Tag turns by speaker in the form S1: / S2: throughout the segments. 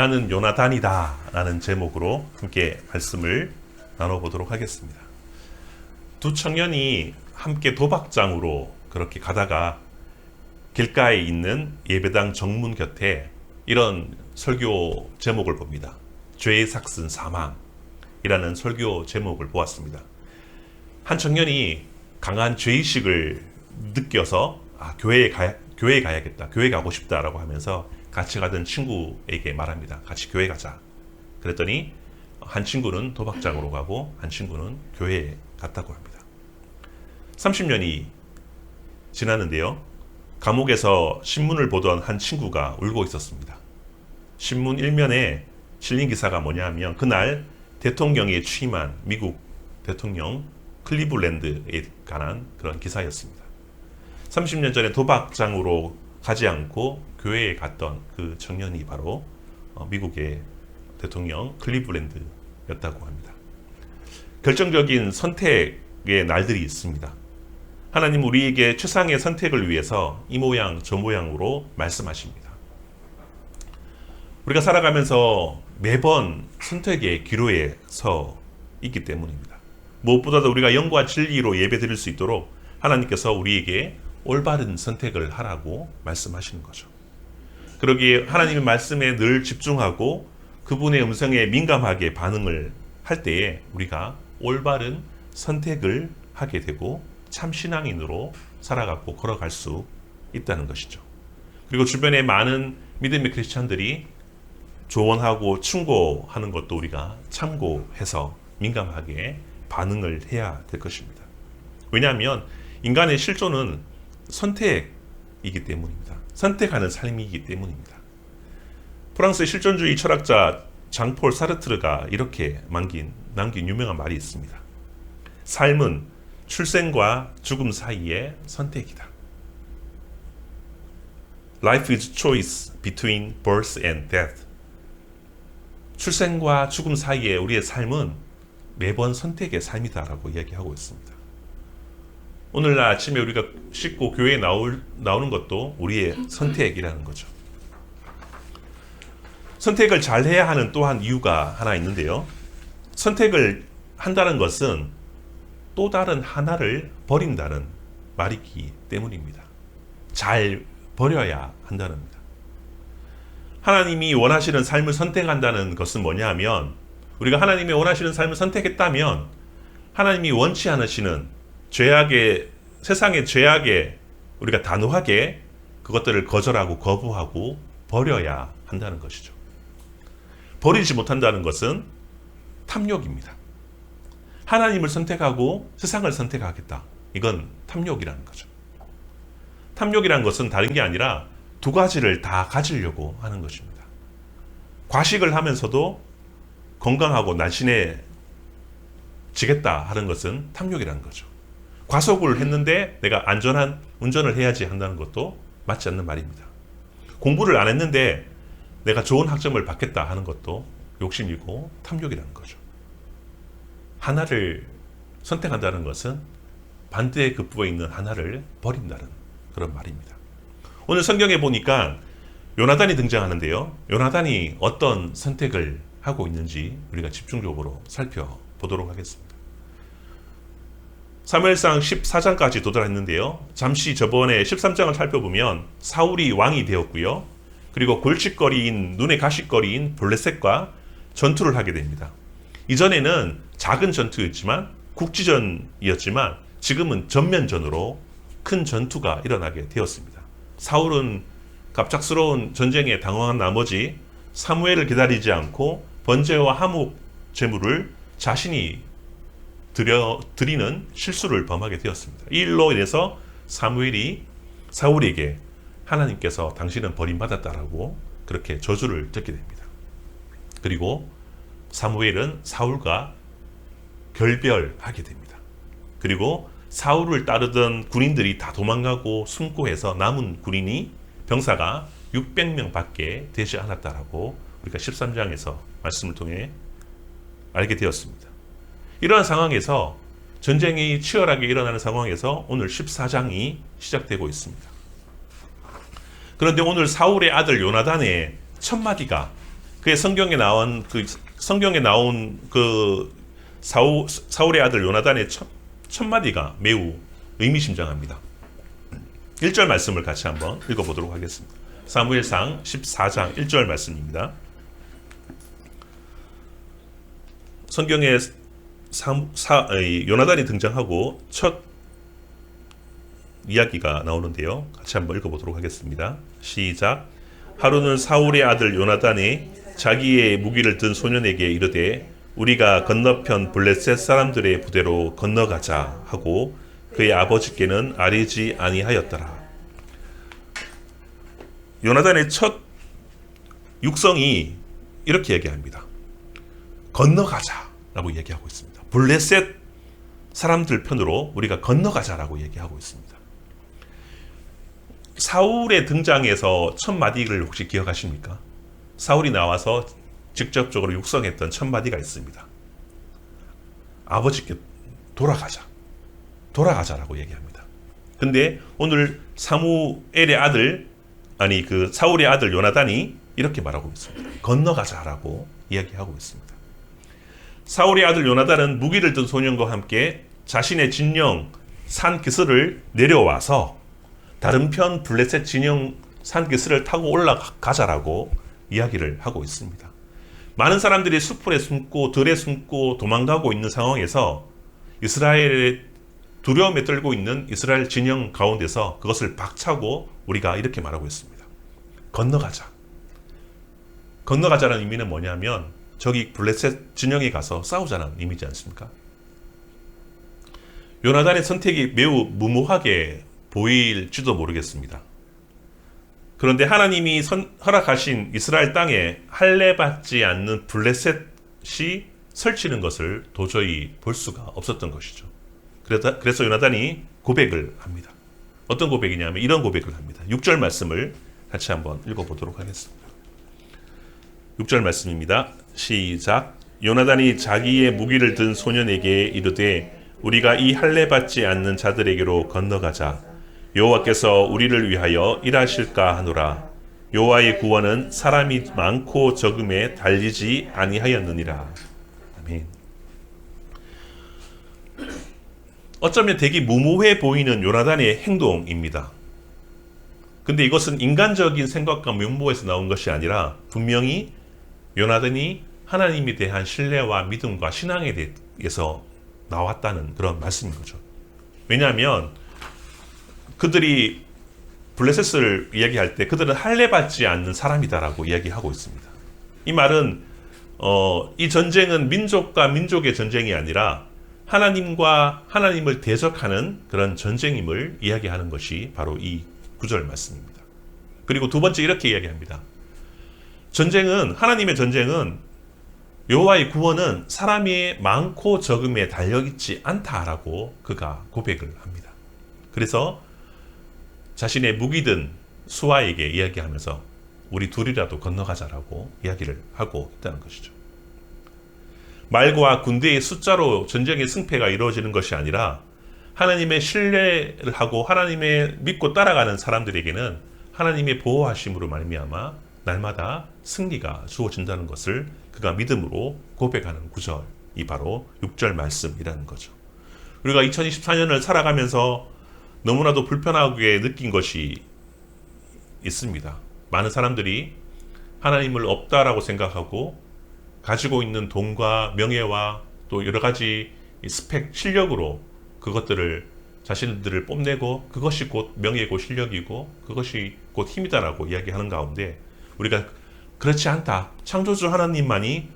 S1: 나는 요나단이다 라는 제목으로 함께 말씀을 나눠보도록 하겠습니다. 두 청년이 함께 도박장으로 그렇게 가다가 길가에 있는 예배당 정문 곁에 이런 설교 제목을 봅니다. 죄의 삭슨 사망이라는 설교 제목을 보았습니다. 한 청년이 강한 죄의식을 느껴서 아, 교회에 가 교회에 가야겠다. 교회 가고 싶다라고 하면서 같이 가던 친구에게 말합니다. 같이 교회 가자. 그랬더니 한 친구는 도박장으로 가고 한 친구는 교회에 갔다고 합니다. 30년이 지났는데요. 감옥에서 신문을 보던 한 친구가 울고 있었습니다. 신문 일면에 실린 기사가 뭐냐면 그날 대통령이 취임한 미국 대통령 클리블랜드에 관한 그런 기사였습니다. 30년 전에 도박장으로 가지 않고 교회에 갔던 그 청년이 바로 어, 미국의 대통령 클리블랜드였다고 합니다. 결정적인 선택의 날들이 있습니다. 하나님 우리에게 최상의 선택을 위해서 이 모양 저 모양으로 말씀하십니다. 우리가 살아가면서 매번 선택의 기로에 서 있기 때문입니다. 무엇보다도 우리가 영과 진리로 예배 드릴 수 있도록 하나님께서 우리에게 올바른 선택을 하라고 말씀하시는 거죠. 그러기에 하나님의 말씀에 늘 집중하고 그분의 음성에 민감하게 반응을 할 때에 우리가 올바른 선택을 하게 되고 참 신앙인으로 살아가고 걸어갈 수 있다는 것이죠. 그리고 주변에 많은 믿음의 크리스천들이 조언하고 충고하는 것도 우리가 참고해서 민감하게 반응을 해야 될 것입니다. 왜냐하면 인간의 실존은 선택이기 때문입니다. 선택하는 삶이기 때문입니다. 프랑스의 실존주의 철학자 장폴 사르트르가 이렇게 남긴, 남긴 유명한 말이 있습니다. 삶은 출생과 죽음 사이의 선택이다. Life is choice between birth and death. 출생과 죽음 사이에 우리의 삶은 매번 선택의 삶이다라고 이야기하고 있습니다. 오늘날 아침에 우리가 씻고 교회에 나올, 나오는 것도 우리의 선택이라는 거죠. 선택을 잘 해야 하는 또한 이유가 하나 있는데요. 선택을 한다는 것은 또 다른 하나를 버린다는 말이기 때문입니다. 잘 버려야 한다는 겁니다. 하나님이 원하시는 삶을 선택한다는 것은 뭐냐 하면 우리가 하나님이 원하시는 삶을 선택했다면 하나님이 원치 않으시는 죄악의 세상의 죄악에 우리가 단호하게 그것들을 거절하고 거부하고 버려야 한다는 것이죠. 버리지 못한다는 것은 탐욕입니다. 하나님을 선택하고 세상을 선택하겠다. 이건 탐욕이라는 거죠. 탐욕이라는 것은 다른 게 아니라 두 가지를 다 가지려고 하는 것입니다. 과식을 하면서도 건강하고 날씬해지겠다 하는 것은 탐욕이라는 거죠. 과속을 했는데 내가 안전한 운전을 해야지 한다는 것도 맞지 않는 말입니다. 공부를 안 했는데 내가 좋은 학점을 받겠다 하는 것도 욕심이고 탐욕이라는 거죠. 하나를 선택한다는 것은 반대의 급부에 있는 하나를 버린다는 그런 말입니다. 오늘 성경에 보니까 요나단이 등장하는데요. 요나단이 어떤 선택을 하고 있는지 우리가 집중적으로 살펴보도록 하겠습니다. 사무엘상 14장까지 도달했는데요. 잠시 저번에 13장을 살펴보면 사울이 왕이 되었고요. 그리고 골칫거리인 눈의 가시거리인 블레셋과 전투를 하게 됩니다. 이전에는 작은 전투였지만 국지전이었지만 지금은 전면전으로 큰 전투가 일어나게 되었습니다. 사울은 갑작스러운 전쟁에 당황한 나머지 사무엘을 기다리지 않고 번제와 하목 제물을 자신이 드려 드리는 실수를 범하게 되었습니다. 이 일로 인해서 사무엘이 사울에게 하나님께서 당신은 버림받았다라고 그렇게 저주를 듣게 됩니다. 그리고 사무엘은 사울과 결별하게 됩니다. 그리고 사울을 따르던 군인들이 다 도망가고 숨고 해서 남은 군인이 병사가 600명 밖에 되지 않았다라고 우리가 13장에서 말씀을 통해 알게 되었습니다. 이러한 상황에서 전쟁이 치열하게 일어나는 상황에서 오늘 14장이 시작되고 있습니다. 그런데 오늘 사울의 아들 요나단의 첫 마디가 그의 성경에 나온 그 성경에 나온 그 사울, 사울의 아들 요나단의 첫, 첫 마디가 매우 의미심장합니다. 1절 말씀을 같이 한번 읽어보도록 하겠습니다. 사무엘상 14장 1절 말씀입니다. 성경에 사, 사, 이, 요나단이 등장하고 첫 이야기가 나오는데요. 같이 한번 읽어보도록 하겠습니다. 시작. 하루는 사울의 아들 요나단이 자기의 무기를 든 소년에게 이르되 우리가 건너편 블레셋 사람들의 부대로 건너가자 하고 그의 아버지께는 아뢰지 아니하였더라. 요나단의 첫 육성이 이렇게 얘기합니다. 건너가자라고 얘기하고 있습니다. 블레셋 사람들 편으로 우리가 건너가자라고 얘기하고 있습니다. 사울의 등장에서 첫 마디를 혹시 기억하십니까? 사울이 나와서 직접적으로 육성했던 첫 마디가 있습니다. 아버지께 돌아가자. 돌아가자라고 얘기합니다. 근데 오늘 사무엘의 아들 아니 그 사울의 아들 요나단이 이렇게 말하고 있습니다. 건너가자라고 이야기하고 있습니다. 사울의 아들 요나단은 무기를 든 소년과 함께 자신의 진영 산 기슬을 내려와서 다른 편 블레셋 진영 산 기슬을 타고 올라가자라고 이야기를 하고 있습니다. 많은 사람들이 수풀에 숨고 들에 숨고 도망가고 있는 상황에서 이스라엘의 두려움에 떨고 있는 이스라엘 진영 가운데서 그것을 박차고 우리가 이렇게 말하고 있습니다. 건너가자. 건너가자는 의미는 뭐냐면 저기 블레셋 진영에 가서 싸우자는 의미지 않습니까? 요나단의 선택이 매우 무모하게 보일지도 모르겠습니다. 그런데 하나님이 선, 허락하신 이스라엘 땅에 할례받지 않는 블레셋이 설치는 것을 도저히 볼 수가 없었던 것이죠. 그래서, 그래서 요나단이 고백을 합니다. 어떤 고백이냐면 이런 고백을 합니다. 6절 말씀을 같이 한번 읽어보도록 하겠습니다. 6절 말씀입니다. 시작. 요나단이 자기의 무기를 든 소년에게 이르되 우리가 이 할례 받지 않는 자들에게로 건너가자. 여호와께서 우리를 위하여 일하실까 하노라. 여호와의 구원은 사람이 많고 적음에 달리지 아니하였느니라. 아멘. 어쩌면 되게 무모해 보이는 요나단의 행동입니다. 근데 이것은 인간적인 생각과 면모에서 나온 것이 아니라 분명히 요나단이 하나님에 대한 신뢰와 믿음과 신앙에 대해서 나왔다는 그런 말씀인 거죠. 왜냐하면 그들이 블레셋을 이야기할 때 그들은 할례 받지 않는 사람이다라고 이야기하고 있습니다. 이 말은 어, 이 전쟁은 민족과 민족의 전쟁이 아니라 하나님과 하나님을 대적하는 그런 전쟁임을 이야기하는 것이 바로 이 구절 말씀입니다. 그리고 두 번째 이렇게 이야기합니다. 전쟁은 하나님의 전쟁은 여호와의 구원은 사람이 많고 적음에 달려 있지 않다라고 그가 고백을 합니다. 그래서 자신의 무기든 수아에게 이야기하면서 우리 둘이라도 건너가자라고 이야기를 하고 있다는 것이죠. 말과 군대의 숫자로 전쟁의 승패가 이루어지는 것이 아니라 하나님의 신뢰를 하고 하나님의 믿고 따라가는 사람들에게는 하나님의 보호하심으로 말미암아 날마다 승리가 주어진다는 것을 그가 믿음으로 고백하는 구절이 바로 6절 말씀이라는 거죠. 우리가 2024년을 살아가면서 너무나도 불편하게 느낀 것이 있습니다. 많은 사람들이 하나님을 없다라고 생각하고 가지고 있는 돈과 명예와 또 여러 가지 스펙, 실력으로 그것들을 자신들을 뽐내고 그것이 곧 명예고 실력이고 그것이 곧 힘이다라고 이야기하는 가운데 우리가 그렇지 않다. 창조주 하나님만이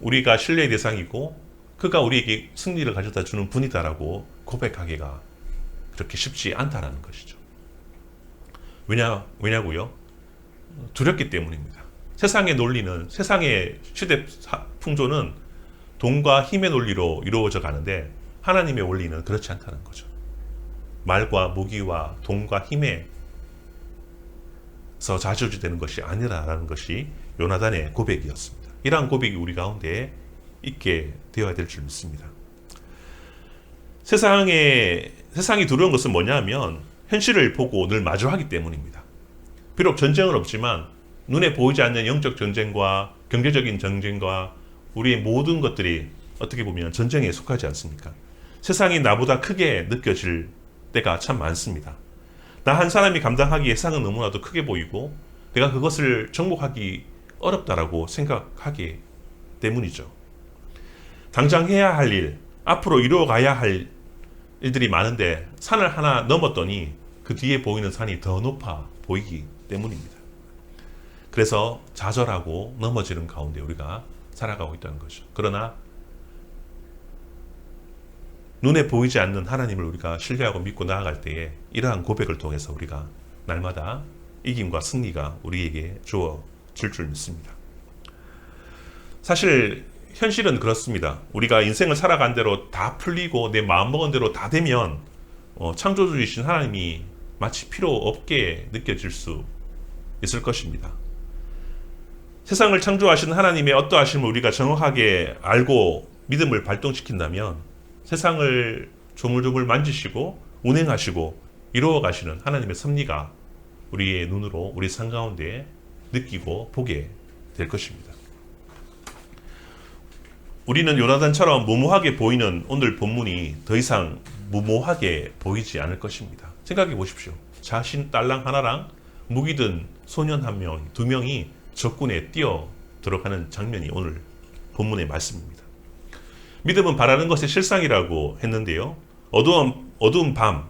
S1: 우리가 신뢰의 대상이고 그가 우리에게 승리를 가져다 주는 분이다라고 고백하기가 그렇게 쉽지 않다라는 것이죠. 왜냐, 왜냐고요? 두렵기 때문입니다. 세상의 논리는, 세상의 시대 풍조는 돈과 힘의 논리로 이루어져 가는데 하나님의 원리는 그렇지 않다는 거죠. 말과 무기와 돈과 힘에 서 좌지우지되는 것이 아니라는 것이 요나단의 고백이었습니다. 이러한 고백이 우리 가운데 있게 되어야 될 줄 믿습니다. 세상에 세상이 두려운 것은 뭐냐면 현실을 보고 늘 마주하기 때문입니다. 비록 전쟁은 없지만 눈에 보이지 않는 영적 전쟁과 경제적인 전쟁과 우리의 모든 것들이 어떻게 보면 전쟁에 속하지 않습니까? 세상이 나보다 크게 느껴질 때가 참 많습니다. 나 한 사람이 감당하기에 세상은 너무나도 크게 보이고 내가 그것을 정복하기 어렵다라고 생각하기 때문이죠. 당장 해야 할 일, 앞으로 이루어가야 할 일들이 많은데 산을 하나 넘었더니 그 뒤에 보이는 산이 더 높아 보이기 때문입니다. 그래서 좌절하고 넘어지는 가운데 우리가 살아가고 있다는 거죠. 그러나 눈에 보이지 않는 하나님을 우리가 신뢰하고 믿고 나아갈 때에 이러한 고백을 통해서 우리가 날마다 이김과 승리가 우리에게 주어질 줄 믿습니다. 사실 현실은 그렇습니다. 우리가 인생을 살아간 대로 다 풀리고 내 마음먹은 대로 다 되면 어, 창조주이신 하나님이 마치 필요 없게 느껴질 수 있을 것입니다. 세상을 창조하신 하나님의 어떠하심을 우리가 정확하게 알고 믿음을 발동시킨다면 세상을 조물조물 만지시고 운행하시고 이루어 가시는 하나님의 섭리가 우리의 눈으로 우리 삶 가운데 느끼고 보게 될 것입니다. 우리는 요나단처럼 무모하게 보이는 오늘 본문이 더 이상 무모하게 보이지 않을 것입니다. 생각해 보십시오. 자신 딸랑 하나랑 무기 든 소년 한 명, 두 명이 적군에 뛰어 들어가는 장면이 오늘 본문의 말씀입니다. 믿음은 바라는 것의 실상이라고 했는데요. 어두운, 어두운 밤,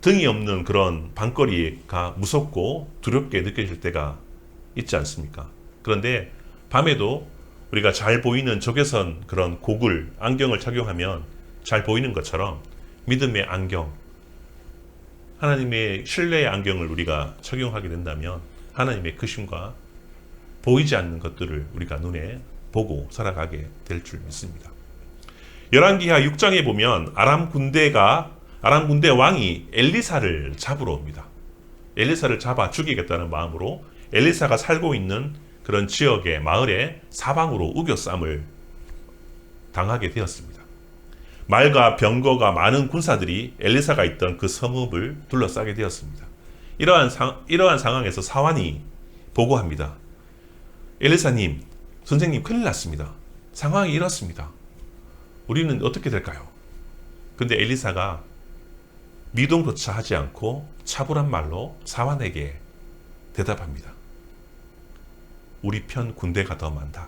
S1: 등이 없는 그런 밤거리가 무섭고 두렵게 느껴질 때가 있지 않습니까? 그런데 밤에도 우리가 잘 보이는 적외선 그런 고글, 안경을 착용하면 잘 보이는 것처럼 믿음의 안경, 하나님의 신뢰의 안경을 우리가 착용하게 된다면 하나님의 크심과 보이지 않는 것들을 우리가 눈에 보고 살아가게 될 줄 믿습니다. 열왕기하 6장에 보면 아람 군대가 아람 군대 왕이 엘리사를 잡으러 옵니다. 엘리사를 잡아 죽이겠다는 마음으로 엘리사가 살고 있는 그런 지역의 마을에 사방으로 우겨쌈을 당하게 되었습니다. 말과 병거가 많은 군사들이 엘리사가 있던 그 성읍을 둘러싸게 되었습니다. 이러한 상, 이러한 상황에서 사환이 보고합니다. 엘리사님, 선생님 큰일 났습니다. 상황이 이렇습니다. 우리는 어떻게 될까요? 근데 엘리사가 미동조차 하지 않고 차분한 말로 사환에게 대답합니다. 우리 편 군대가 더 많다.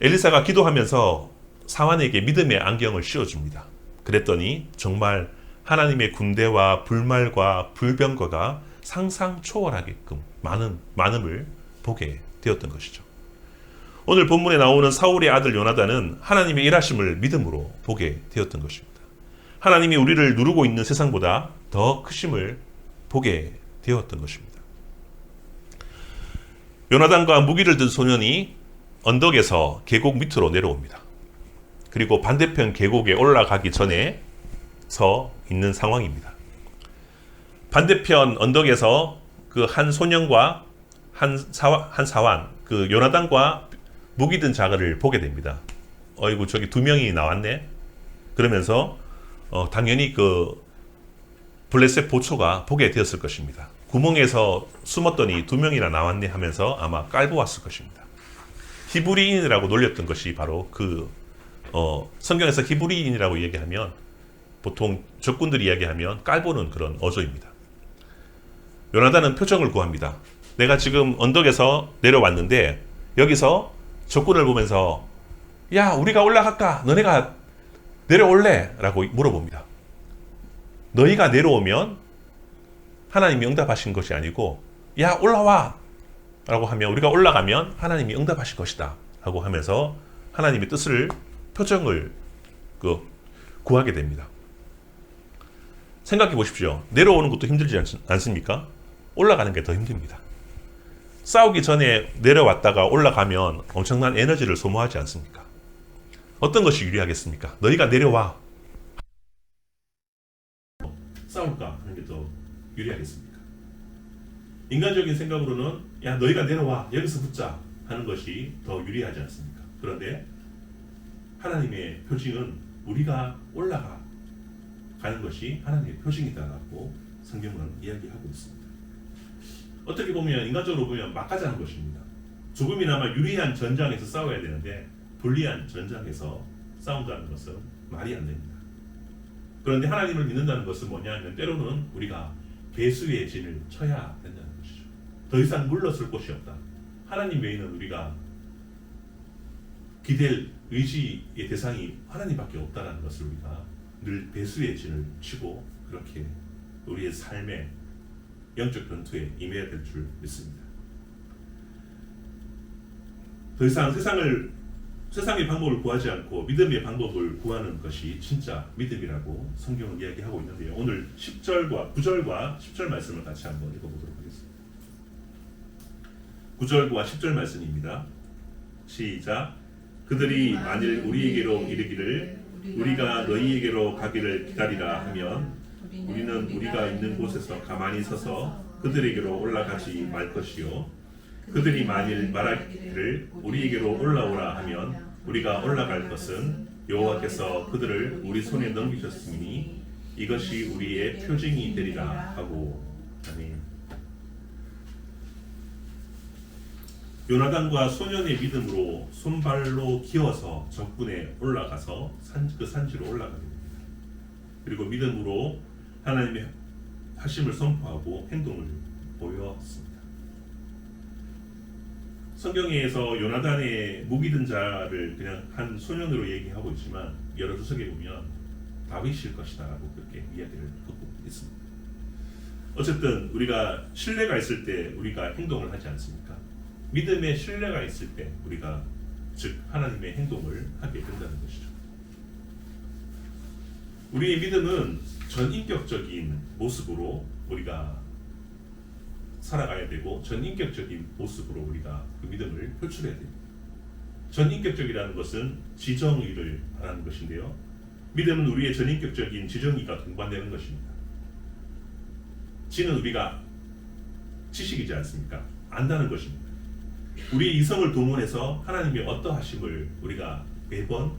S1: 엘리사가 기도하면서 사환에게 믿음의 안경을 씌워줍니다. 그랬더니 정말 하나님의 군대와 불말과 불병거가 상상 초월하게끔 많은 많음을 보게 되었던 것이죠. 오늘 본문에 나오는 사울의 아들 요나단은 하나님의 일하심을 믿음으로 보게 되었던 것입니다. 하나님이 우리를 누르고 있는 세상보다 더 크심을 보게 되었던 것입니다. 요나단과 무기를 든 소년이 언덕에서 계곡 밑으로 내려옵니다. 그리고 반대편 계곡에 올라가기 전에 서 있는 상황입니다. 반대편 언덕에서 그 한 소년과 한 사환, 한 사환, 그 요나단과 무기 든 자가를 보게 됩니다. 어이구 저기 두 명이 나왔네. 그러면서 어, 당연히 그 블레셋 보초가 보게 되었을 것입니다. 구멍에서 숨었더니 두 명이나 나왔네 하면서 아마 깔고 왔을 것입니다. 히브리인이라고 놀렸던 것이 바로 그 어, 성경에서 히브리인이라고 얘기하면 보통 적군들이 이야기하면 깔보는 그런 어조입니다. 요나단은 표정을 구합니다. 내가 지금 언덕에서 내려왔는데 여기서 적군을 보면서 야 우리가 올라갈까? 너네가 내려올래? 라고 물어봅니다. 너희가 내려오면 하나님이 응답하신 것이 아니고 야 올라와 라고 하면 우리가 올라가면 하나님이 응답하실 것이다 라고 하면서 하나님의 뜻을 표정을 그 구하게 됩니다. 생각해 보십시오. 내려오는 것도 힘들지 않, 않습니까? 올라가는 게 더 힘듭니다. 싸우기 전에 내려왔다가 올라가면 엄청난 에너지를 소모하지 않습니까? 어떤 것이 유리하겠습니까? 너희가 내려와. 싸울까 하는 게 더 유리하겠습니까? 인간적인 생각으로는 야 너희가 내려와 여기서 붙자 하는 것이 더 유리하지 않습니까? 그런데 하나님의 표징은 우리가 올라가 가는 것이 하나님의 표징이다라고 성경은 이야기하고 있습니다. 어떻게 보면 인간적으로 보면 막가자는 것입니다. 조금이나마 유리한 전장에서 싸워야 되는데 불리한 전장에서 싸운다는 것은 말이 안 됩니다. 그런데 하나님을 믿는다는 것은 뭐냐면 때로는 우리가 배수의 진을 쳐야 된다는 것이죠. 더 이상 물러설 곳이 없다. 하나님 외에는 우리가 기댈 의지의 대상이 하나님밖에 없다는 것을 우리가 늘 배수의 진을 치고 그렇게 우리의 삶의 영적 변투에 임해야 될 줄 믿습니다. 더 이상 세상을 세상의 방법을 구하지 않고 믿음의 방법을 구하는 것이 진짜 믿음이라고 성경은 이야기하고 있는데요. 오늘 10절과 9절과 10절 말씀을 같이 한번 읽어보도록 하겠습니다. 9절과 10절 말씀입니다. 시작. 그들이 만일 우리에게로 이르기를 우리가 너희에게로 가기를 기다리라 하면 우리는 우리가 있는 곳에서 가만히 서서 그들에게로 올라가지 말 것이요 그들이 만일 말하기를 우리에게로 올라오라 하면 우리가 올라갈 것은 여호와께서 그들을 우리 손에 넘기셨으니 이것이 우리의 표징이 되리라 하고 아멘. 요나단과 소년의 믿음으로 손발로 기어서 적군에 올라가서 산, 그 산지로 올라가게 됩니다. 그리고 믿음으로 하나님의 하심을 선포하고 행동을 보였습니다. 성경에서 요나단의 무기든 자를 그냥 한 소년으로 얘기하고 있지만 여러 주석에 보면 다윗일 것이다라고 그렇게 이야기를 하고 있습니다. 어쨌든 우리가 신뢰가 있을 때 우리가 행동을 하지 않습니까? 믿음의 신뢰가 있을 때 우리가 즉 하나님의 행동을 하게 된다는 것이죠. 우리의 믿음은 전인격적인 모습으로 우리가 살아가야 되고 전인격적인 모습으로 우리가 그 믿음을 표출해야 됩니다. 전인격적이라는 것은 지정의를 말하는 것인데요. 믿음은 우리의 전인격적인 지정의가 동반되는 것입니다. 지는 우리가 지식이지 않습니까? 안다는 것입니다. 우리의 이성을 동원해서 하나님의 어떠하심을 우리가 매번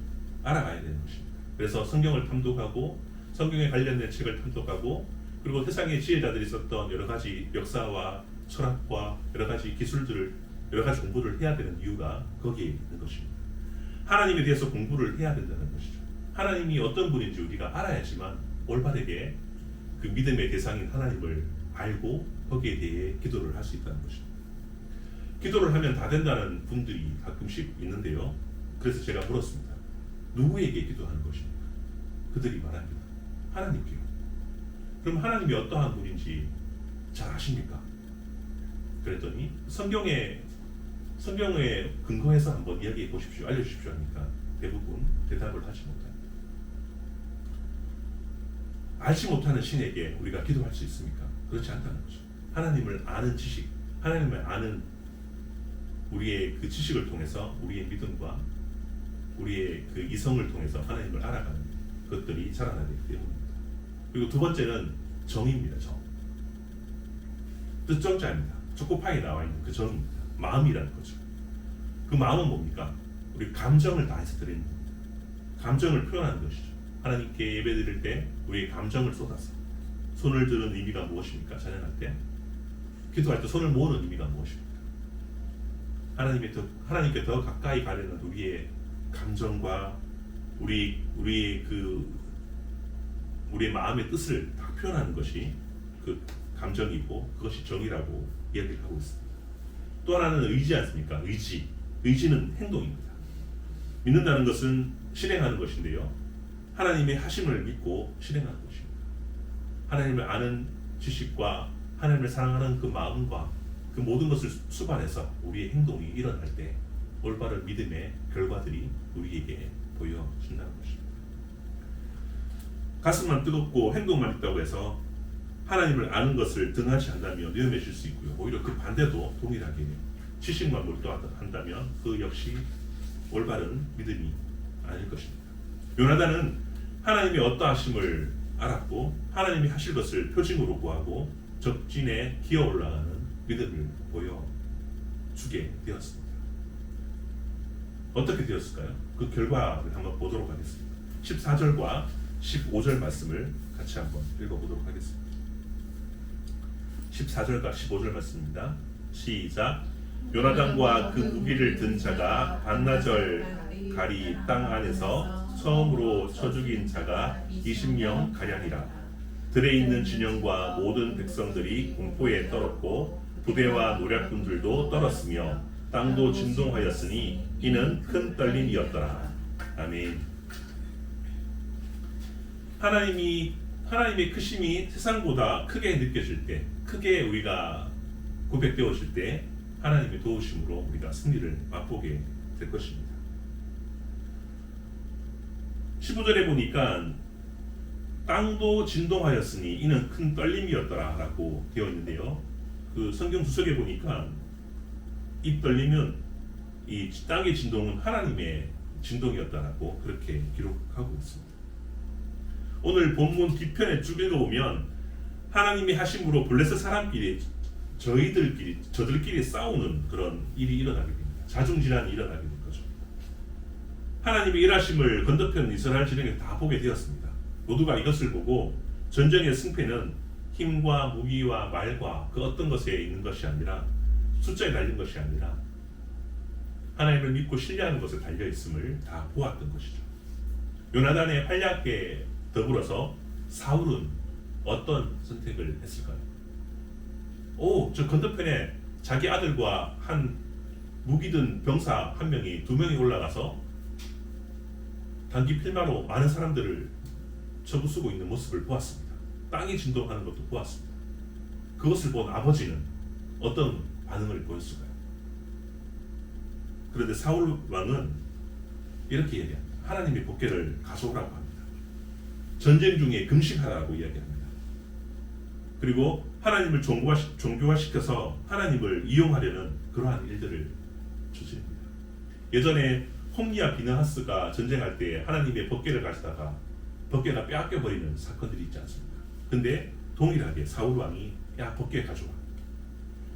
S1: 알아가야 되는 것입니다. 그래서 성경을 탐독하고 성경에 관련된 책을 탐독하고 그리고 세상의 지혜자들이 썼던 여러 가지 역사와 철학과 여러 가지 기술들을 여러 가지 공부를 해야 되는 이유가 거기에 있는 것입니다. 하나님에 대해서 공부를 해야 된다는 것이죠. 하나님이 어떤 분인지 우리가 알아야지만 올바르게 그 믿음의 대상인 하나님을 알고 거기에 대해 기도를 할 수 있다는 것입니다. 기도를 하면 다 된다는 분들이 가끔씩 있는데요. 그래서 제가 물었습니다. 누구에게 기도하는 것입니까? 그들이 말합니다. 하나님께요. 그럼 하나님이 어떠한 분인지 잘 아십니까? 그랬더니 성경에 성경에 근거해서 한번 이야기해 보십시오. 알려주십시오 하니까 대부분 대답을 하지 못합니다. 알지 못하는 신에게 우리가 기도할 수 있습니까? 그렇지 않다는 거죠. 하나님을 아는 지식, 하나님을 아는 우리의 그 지식을 통해서 우리의 믿음과 우리의 그 이성을 통해서 하나님을 알아가는 것들이 자라나야 되기 때문입니다. 그리고 두 번째는 정입니다. 정. 뜻정자입니다. 초코파이에 나와 있는 그 정입니다. 마음이라는 거죠. 그 마음은 뭡니까? 우리 감정을 다해서 드리는 겁니다. 감정을 표현하는 것이죠. 하나님께 예배 드릴 때 우리의 감정을 쏟아서 손을 드는 의미가 무엇입니까? 찬양할 때 기도할 때 손을 모으는 의미가 무엇입니까? 하나님께 더 하나님께 더 가까이 가려는 우리의 감정과 우리 우리의 그 우리의 마음의 뜻을 다 표현하는 것이 그 감정이고 그것이 정이라고 이야기를 하고 있습니다. 또 하나는 의지 않습니까? 의지. 의지는 행동입니다. 믿는다는 것은 실행하는 것인데요. 하나님의 하심을 믿고 실행하는 것입니다. 하나님을 아는 지식과 하나님을 사랑하는 그 마음과 그 모든 것을 수반해서 우리의 행동이 일어날 때 올바른 믿음의 결과들이 우리에게 보여진다는 것입니다. 가슴만 뜨겁고 행동만 있다고 해서 하나님을 아는 것을 등한시 한다면 위험해질 수 있고요. 오히려 그 반대도 동일하게 지식만 몰두한다면 그 역시 올바른 믿음이 아닐 것입니다. 요나단은 하나님의 어떠하심을 알았고 하나님이 하실 것을 표징으로 구하고 적진에 기어 올라가는 믿음을 보여주게 되었습니다. 어떻게 되었을까요? 그 결과를 한번 보도록 하겠습니다. 14절과 15절 말씀을 같이 한번 읽어보도록 하겠습니다. 14절과 15절 말씀입니다. 시작. 요나단과 그 무기를 든 자가 반나절 가리 땅 안에서 처음으로 쳐 죽인 자가 20명 가량이라. 들에 있는 진영과 모든 백성들이 공포에 떨었고 부대와 노략군들도 떨었으며 땅도 진동하였으니 이는 큰 떨림이었더라. 아멘. 하나님이 하나님의 크심이 세상보다 크게 느껴질 때, 크게 우리가 고백되어질 때 하나님의 도우심으로 우리가 승리를 맛보게 될 것입니다. 15절에 보니까 땅도 진동하였으니 이는 큰 떨림이었더라 라고 되어 있는데요. 그 성경 주석에 보니까 이 떨림은 이 땅의 진동은 하나님의 진동이었다라고 그렇게 기록하고 있습니다. 오늘 본문 뒤편에 쭉 읽어보면 하나님이 하심으로 블레셋 사람끼리 저희들끼리 저들끼리 싸우는 그런 일이 일어나게 됩니다. 자중질환이 일어나게 된 거죠. 하나님의 일하심을 건너편 이스라엘 진영에 다 보게 되었습니다. 모두가 이것을 보고 전쟁의 승패는 힘과 무기와 말과 그 어떤 것에 있는 것이 아니라 숫자에 달린 것이 아니라 하나님을 믿고 신뢰하는 것에 달려 있음을 다 보았던 것이죠. 요나단의 활약에 더불어서 사울은 어떤 선택을 했을까요? 오, 저 건너편에 자기 아들과 한 무기든 병사 한 명이 두 명이 올라가서 단기 필마로 많은 사람들을 쳐부수고 있는 모습을 보았습니다. 땅이 진동하는 것도 보았습니다. 그것을 본 아버지는 어떤 반응을 보였을까요? 그런데 사울 왕은 이렇게 얘기합니다. 하나님의 복계를 가져오라고 합니다. 전쟁 중에 금식하라고 이야기합니다. 그리고 하나님을 종교화, 종교화시켜서 하나님을 이용하려는 그러한 일들을 저지릅니다. 예전에 홈리아 비나하스가 전쟁할 때 하나님의 법궤를 가지다가 법궤가 빼앗겨 버리는 사건들이 있지 않습니까? 근데 동일하게 사울 왕이 야 법궤 가져와.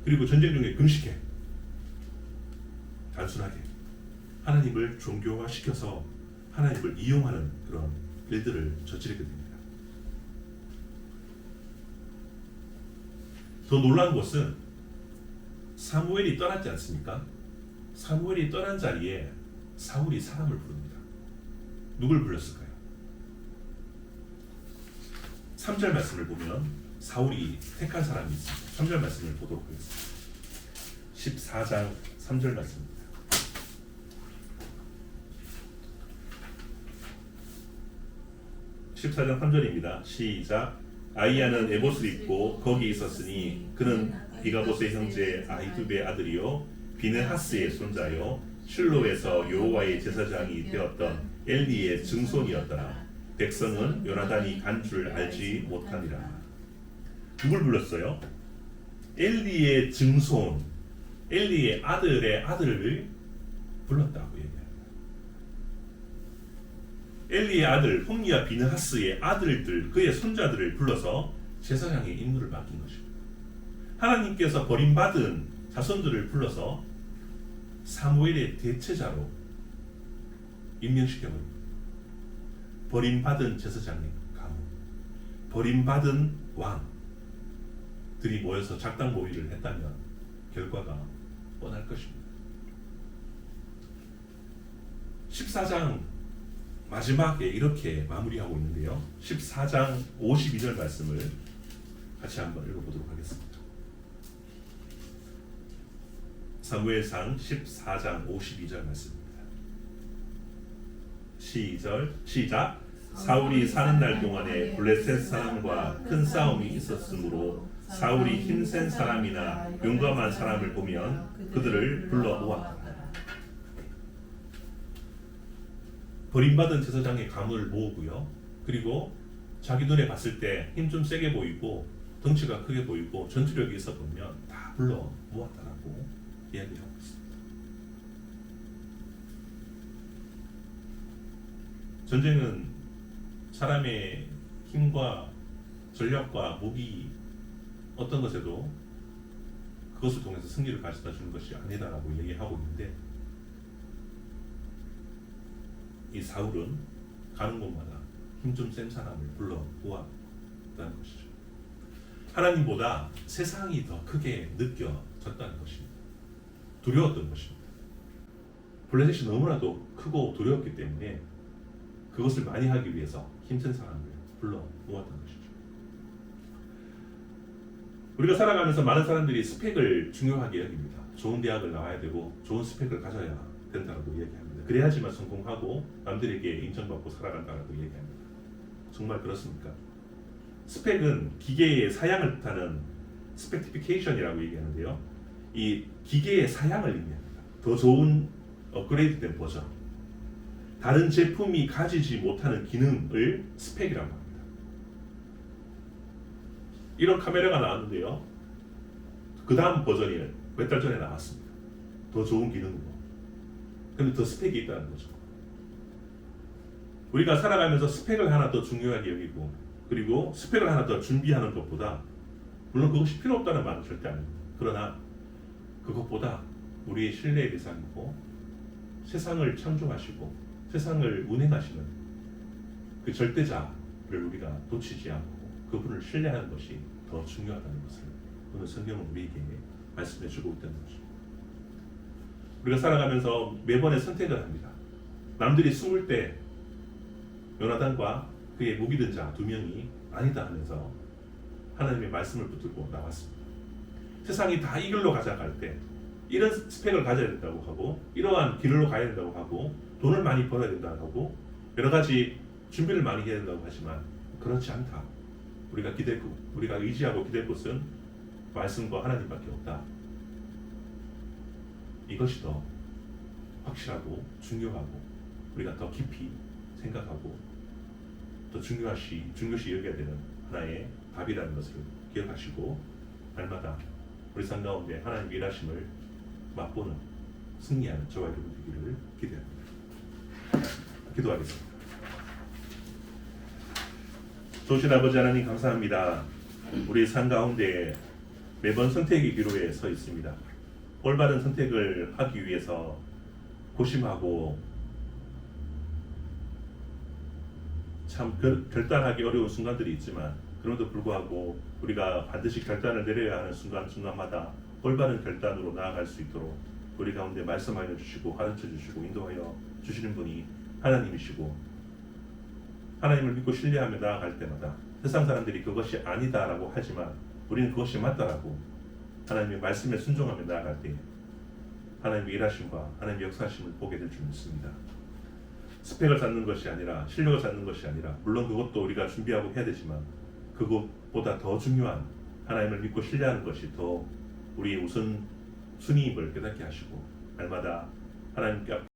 S1: 그리고 전쟁 중에 금식해. 단순하게 하나님을 종교화시켜서 하나님을 이용하는 그런 일들을 저지르게 됩니다. 더 놀라운 것은 사무엘이 떠났지 않습니까? 사무엘이 떠난 자리에 사울이 사람을 부릅니다. 누굴 불렀을까요? 3절 말씀을 보면 사울이 택한 사람이 있습니다. 3절 말씀을 보도록 하겠습니다. 14장 3절 말씀입니다. (14장 3절입니다) 시작 아이야는 에봇을 입고 거기 있었으니 그는 비가보스의 형제 아히두베의 아들이요 비느하스의 손자요 실로에서 여호와의 제사장이 되었던 엘리의 증손이었더라 백성은 요나단이 간 줄 알지 못하니라 누굴 불렀어요? 엘리의 증손 엘리의 아들의 아들을 불렀다고 얘기합니다 엘리의 아들 홈리아 비느하스의 아들들 그의 손자들을 불러서 제사장의 임무를 맡긴 것입니다. 하나님께서 버림받은 자손들을 불러서 사무엘의 대체자로 임명시켜버립니다. 버림받은 제사장의 가문, 버림받은 왕 들이 모여서 작당 모의를 했다면 결과가 뻔할 것입니다. 14장 마지막에 이렇게 마무리하고 있는데요. 14장 52절 말씀을 같이 한번 읽어보도록 하겠습니다. 사무엘상 14장 52절 말씀입니다. 시절 시작 사울이 사는 날 동안에 블레셋 사람과 큰 싸움이 있었으므로 사울이 힘센 사람이나 용감한 사람을 보면 그들을 불러 모았다. 버림받은 제사장의 가문을 모으고요. 그리고 자기 눈에 봤을 때 힘 좀 세게 보이고 덩치가 크게 보이고 전투력이 있어 보면 다 불러 모았다라고 이야기하고 있습니다. 전쟁은 사람의 힘과 전략과 무기 어떤 것에도 그것을 통해서 승리를 가져다 주는 것이 아니다라고 얘기하고 있는데 이 사울은 가는 곳마다 힘 좀 센 사람을 불러 모았다는 것이죠. 하나님보다 세상이 더 크게 느껴졌다는 것입니다. 두려웠던 것입니다. 블레셋이 너무나도 크고 두려웠기 때문에 그것을 많이 하기 위해서 힘센 사람을 불러 모았던 것이죠. 우리가 살아가면서 많은 사람들이 스펙을 중요하게 여깁니다. 좋은 대학을 나와야 되고 좋은 스펙을 가져야 된다고 얘기합니다. 그래야지만 성공하고 남들에게 인정받고 살아간다고 얘기합니다. 정말 그렇습니까? 스펙은 기계의 사양을 뜻하는 스펙티피케이션이라고 얘기하는데요. 이 기계의 사양을 의미합니다. 더 좋은 업그레이드된 버전. 다른 제품이 가지지 못하는 기능을 스펙이라고 합니다. 이런 카메라가 나왔는데요. 그 다음 버전이 몇 달 전에 나왔습니다. 더 좋은 기능으로. 근데 더 스펙이 있다는 거죠. 우리가 살아가면서 스펙을 하나 더 중요하게 여기고 그리고 스펙을 하나 더 준비하는 것보다 물론 그것이 필요 없다는 말은 절대 아닙니다. 그러나 그것보다 우리의 신뢰의 대상이고 세상을 창조하시고 세상을 운행하시는 그 절대자를 우리가 놓치지 않고 그분을 신뢰하는 것이 더 중요하다는 것을 오늘 성경은 우리에게 말씀해 주고 있다는 것입니다. 우리가 살아가면서 매번의 선택을 합니다. 남들이 숨을 때 요나단과 그의 무기든 자 두 명이 아니다 하면서 하나님의 말씀을 붙들고 나왔습니다. 세상이 다 이 길로 가져갈 때 이런 스펙을 가져야 된다고 하고 이러한 길로 가야 된다고 하고 돈을 많이 벌어야 된다고 하고 여러 가지 준비를 많이 해야 된다고 하지만 그렇지 않다. 우리가 곳, 우리가 의지하고 기댈 곳은 말씀과 하나님밖에 없다. 이것이 더 확실하고 중요하고 우리가 더 깊이 생각하고 더 중요시 중요시 여겨야 되는 하나의 답이라는 것을 기억하시고 날마다 우리 삶 가운데 하나님 일하심을 맛보는 승리하는 저와 여러분 되기를 기대합니다. 기도하겠습니다. 좋으신 아버지 하나님 감사합니다. 우리 삶 가운데 매번 선택의 기로에 서 있습니다. 올바른 선택을 하기 위해서 고심하고 참 결, 결단하기 어려운 순간들이 있지만 그럼에도 불구하고 우리가 반드시 결단을 내려야 하는 순간 순간마다 올바른 결단으로 나아갈 수 있도록 우리 가운데 말씀하여 주시고 가르쳐 주시고 인도하여 주시는 분이 하나님이시고 하나님을 믿고 신뢰하며 나아갈 때마다 세상 사람들이 그것이 아니다라고 하지만 우리는 그것이 맞다라고 하나님의 말씀에 순종하며 나아갈 때 하나님의 일하심과 하나님의 역사심을 보게 될 줄 믿습니다. 스펙을 쌓는 것이 아니라 실력을 쌓는 것이 아니라 물론 그것도 우리가 준비하고 해야 되지만 그것보다 더 중요한 하나님을 믿고 신뢰하는 것이 더 우리의 우선 순위임을 깨닫게 하시고 날마다 하나님께 앞